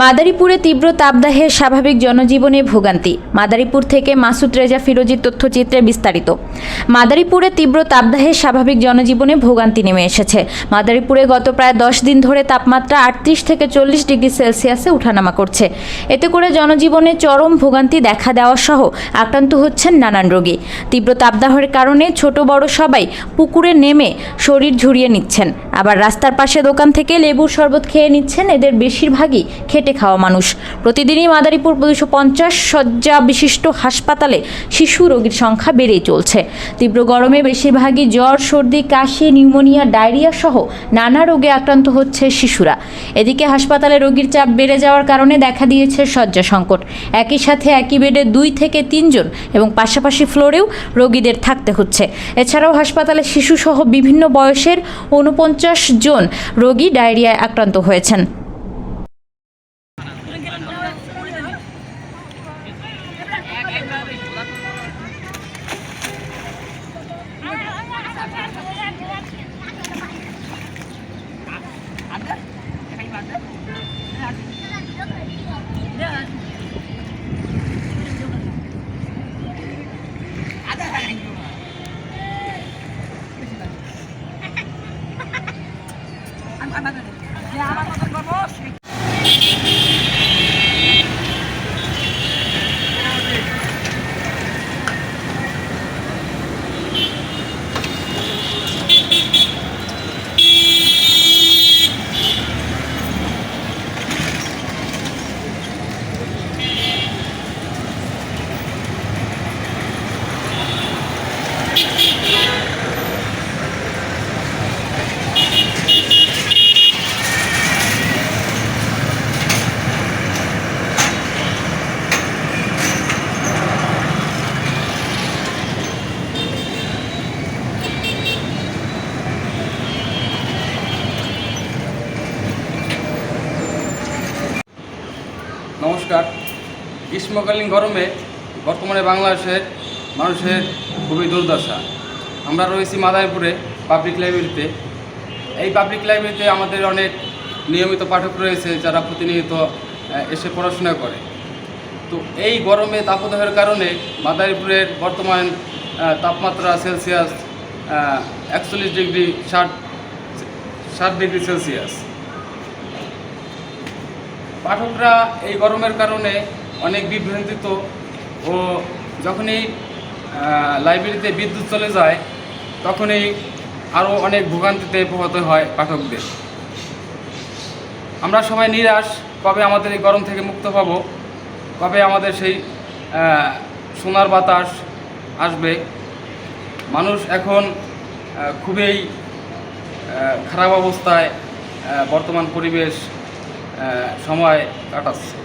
মাদারীপুরে তীব্র তাপদাহে স্বাভাবিক জনজীবনে ভোগান্তি। মাদারীপুর থেকে মাসুদ রেজা ফিরোজির তথ্যচিত্রে বিস্তারিত। মাদারীপুরে তীব্র তাপদাহে স্বাভাবিক জনজীবনে ভোগান্তি নেমে এসেছে। মাদারীপুরে গত প্রায় দশ দিন ধরে তাপমাত্রা আটত্রিশ থেকে চল্লিশ ডিগ্রি সেলসিয়াসে ওঠানামা করছে। এতে করে জনজীবনে চরম ভোগান্তি দেখা দেওয়া সহ আক্রান্ত হচ্ছেন নানান রোগী। তীব্র তাপদাহের কারণে ছোট বড় সবাই পুকুরে নেমে শরীর ঝুরিয়ে নিচ্ছেন। আবার রাস্তার পাশে দোকান থেকে লেবুর শরবত খেয়ে নিচ্ছেন এদের বেশিরভাগই খেটে খাওয়া মানুষ। প্রতিদিনই মাদারীপুর দুশো পঞ্চাশ শয্যা বিশিষ্ট হাসপাতালে শিশু রোগীর সংখ্যা বেড়েই চলছে। তীব্র গরমে বেশিরভাগই জ্বর, সর্দি, কাশি, নিউমোনিয়া, ডায়রিয়া সহ নানা রোগে আক্রান্ত হচ্ছে শিশুরা। এদিকে হাসপাতালে রোগীর চাপ বেড়ে যাওয়ার কারণে দেখা দিয়েছে শয্যা সংকট। একই সাথে একই বেডে দুই থেকে তিনজন এবং পাশাপাশি ফ্লোরেও রোগীদের থাকতে হচ্ছে। এছাড়াও হাসপাতালে শিশুসহ বিভিন্ন বয়সের ঊনপঞ্চাশ জন রোগী ডায়রিয়ায় আক্রান্ত হয়েছেন। আমাদের যে আমার মতন করবো নমস্কার গ্রীষ্মকালীন গরমে বর্তমানে বাংলাদেশের মানুষের খুবই দুর্দশা। আমরা রয়েছি মাদারীপুরে পাবলিক লাইব্রেরিতে এই পাবলিক লাইব্রেরিতে আমাদের অনেক নিয়মিত পাঠক রয়েছে যারা প্রতিনিয়ত এসে পড়াশোনা করে। তো এই গরমে তাপদাহের কারণে মাদারীপুরের বর্তমান তাপমাত্রা সেলসিয়াস একচল্লিশ ডিগ্রি ষাট ষাট ডিগ্রি সেলসিয়াস। পাঠকরা এই গরমের কারণে অনেক বিভ্রান্তিত ও যখনই লাইব্রেরিতে বিদ্যুৎ চলে যায়, তখনই আরও অনেক ভোগান্তিতে পোহাতে হয় পাঠকদের। আমরা সবাই নিরাশ কবে আমাদের এই গরম থেকে মুক্ত পাব, কবে আমাদের সেই সোনার বাতাস আসবে। মানুষ এখন খুবই খারাপ অবস্থায় বর্তমান পরিবেশ সময় কাটাচ্ছে।